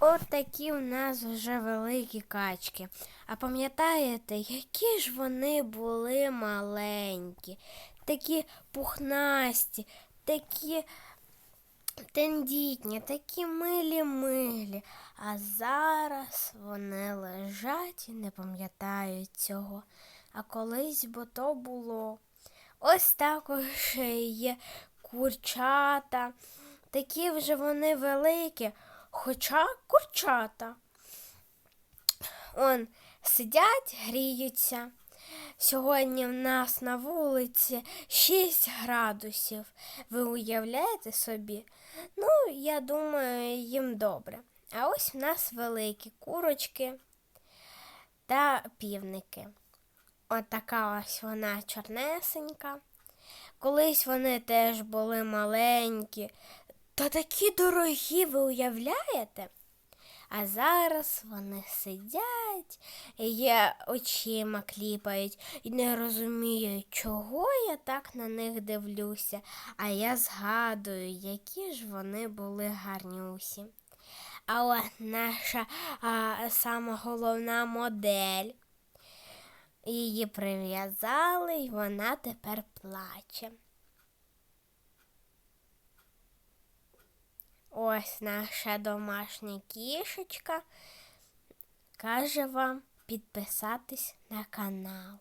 От такі у нас вже великі качки. А пам'ятаєте, які ж вони були маленькі, такі пухнасті, такі тендітні, такі милі-милі. А зараз вони лежать і не пам'ятають цього. А колись бо то було. Ось також є курчата. Такі вже вони великі, хоча курчата. Он сидять, гріються. Сьогодні в нас на вулиці 6 градусів. Ви уявляєте собі? Ну, я думаю, їм добре. А ось в нас великі курочки та півники. От така ось вона чорнесенька. Колись вони теж були маленькі, та такі дорогі, ви уявляєте? А зараз вони сидять і очима кліпають і не розуміють, чого я так на них дивлюся. А я згадую, які ж вони були гарнюсі. А от наша а, сама головна модель. Її прив'язали, і вона тепер плаче. Ось наша домашня кішечка каже вам підписатись на канал.